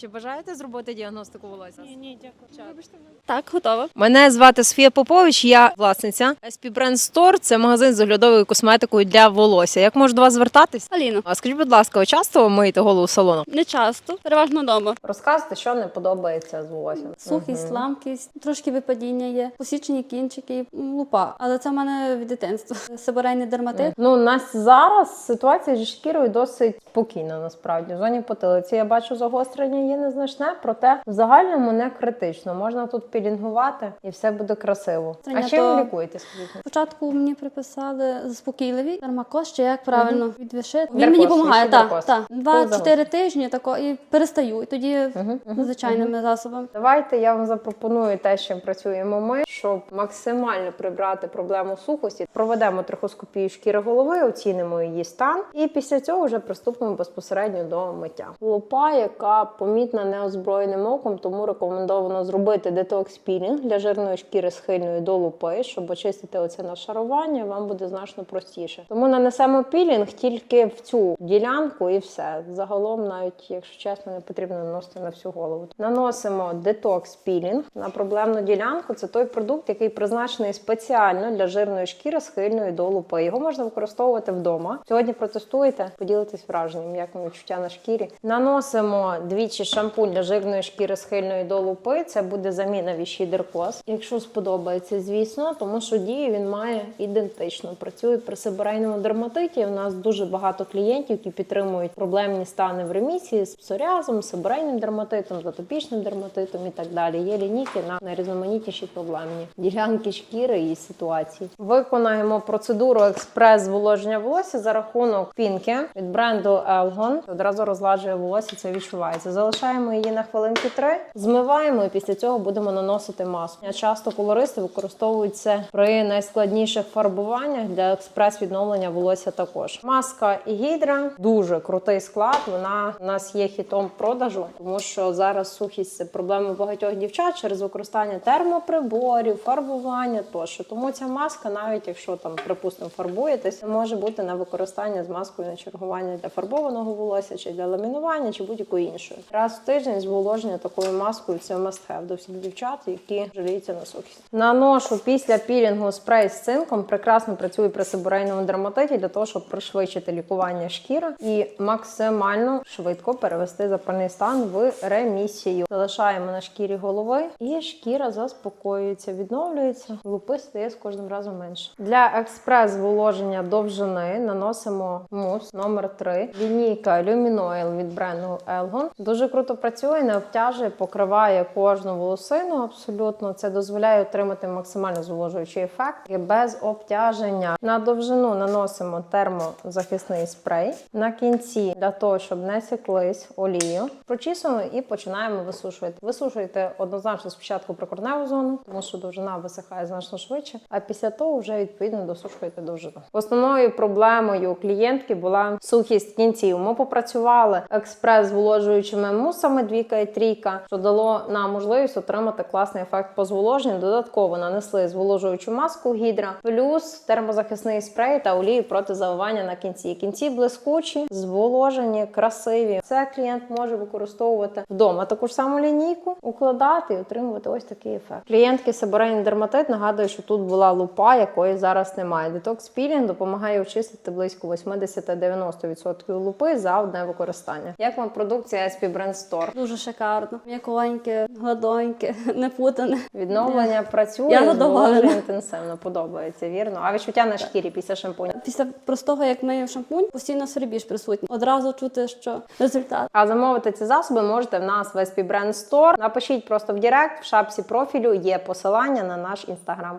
Чи бажаєте зробити діагностику волосся? Ні, ні, дякую. Вибачте мене. Так, готова. Мене звати Софія Попович, я власниця SP Brand Store. Це магазин з оглядовою косметикою для волосся. Як можу до вас звертатись? Аліно. А скажіть, будь ласка, ви часто ви миєте голову салону? Не часто, переважно вдома. Розказуйте, що не подобається з волоссям. Сухість, ламкість, трошки випадіння є, посічені кінчики, м, лупа. Але це в мене від дитинства. Сибирейний дерматит. Ну, у нас зараз ситуація зі шкірою досить спокійна, насправді. В зоні потилиці я бачу загострення є незначне, проте в загальному не критично. Можна тут пілінгувати і все буде красиво. А чим лікуєте? Скажіть? Спочатку мені приписали заспокійливі дермакоз, чи як правильно відвішити. Він мені допомагає. Так, так. Два-чотири тижні тако і перестаю. І тоді мгм, звичайними засобами. Давайте я вам запропоную те, чим працюємо ми, щоб максимально прибрати проблему сухості. Проведемо трихоскопію шкіри голови, оцінимо її стан, і після цього вже приступимо безпосередньо до миття. Лупа, яка помітна неозброєним оком, тому рекомендовано зробити детокс-пілінг для жирної шкіри схильної до лупи, щоб очистити оце нашарування. Вам буде значно простіше. Тому нанесемо пілінг тільки в цю ділянку, і все. Загалом, навіть якщо чесно, не потрібно наносити на всю голову. Наносимо детокс пілінг на проблемну ділянку. Це той продукт, який призначений спеціально для жирної шкіри схильної до лупи. Його можна використовувати вдома. Сьогодні протестуєте, поділитесь враженням, як відчуття на шкірі. Наносимо двічі шампунь для жирної шкіри схильної до лупи. Це буде заміна віщідеркоз. Якщо сподобається, звісно, тому що дію він має ідентично. Працює при сибирейному дерматиті. У нас дуже багато клієнтів, які підтримують проблемні стани в ремісії з псоріазом, сибирейним дерматитом, з атопічним дерматитом і так далі. Є лінійки на найрізноманітніші проблемні ділянки шкіри і ситуації. Виконаємо процедуру експрес зволоження волосся за рахунок пінки від бренду Elgon. Одразу розладжує волосся, це відчувається. Залишаємо її на хвилинки три, змиваємо і після цього будемо наносити маску. Часто колористи використовують це при найскладніших фарбуваннях для експрес відновлення волосся. Також маска і гідра дуже крутий склад. Вона у нас є хітом продажу, тому що зараз сухість це проблема багатьох дівчат через використання термоприборів, фарбування тощо. Тому ця маска, навіть якщо там, припустимо, фарбуєтесь, може бути на використання з маскою на чергування для фарбованого волосся, чи для ламінування, чи будь-якої іншої. Раз в тиждень зволоження такою маскою це have до всіх дівчат, які жаліються на сухість. Наношу після пілінгу спрей з цинком. Прекрасно працює при сибирейному дерматиті для того, щоб пришвидшити лікування шкіри і максимально швидко перевести запальний стан в ремісію. Залишаємо на шкірі голови, і шкіра заспокоюється, відновлюється. Лупи стає з кожним разом менше. Для експрес зволоження довжини наносимо мус номер 3 Лінійка Luminoil від бренду Elgon. Дуже круто працює, не обтяжує, покриває кожну волосину. Абсолютно це дозволяє отримати максимально зволожуючий ефект і без обтяження. На довжину наносимо термозахисний спрей. На кінці для того, щоб не сіклись олію, прочісуємо і починаємо висушувати. Висушуйте однозначно спочатку прикорневу зону, тому що довжина висихає значно швидше. А після того вже відповідно досушуєте довжину. Основною проблемою клієнтки була сухість кінців. Ми попрацювали експрес зволожуючими мусами двійка і трійка, що дало нам можливість отримати класний ефект по зволоженню. Додатково нанесли зволожуючу маску гідра, плюс термозахисний спрей та олію проти заливання на кінці. Кінці блискучі, зволожені, красиві. Це клієнт може використовувати вдома. Таку ж саму лінійку укладати і отримувати ось такий ефект. Клієнтки Сибирейний дерматит нагадую, що тут була лупа, якої зараз немає. Детокс пілінг допомагає очистити близько 80-90% лупи за одне використання. Як вам продукція SP Brand Store? Дуже шикарно. М'яконьке, гладоньке, не путане. Відновлення працює, Я задоволена. зволожує інтенсивно, подобається, вірно. А відчуття на шкірі після шампуню. Після простого, як мию шампунь, постійно свербіж присутній. Одразу чути, що результат. А замовити ці засоби можете в нас в SP Brand Store. Напишіть просто в Директ, в шапці профілю є посилання на наш інстаграм.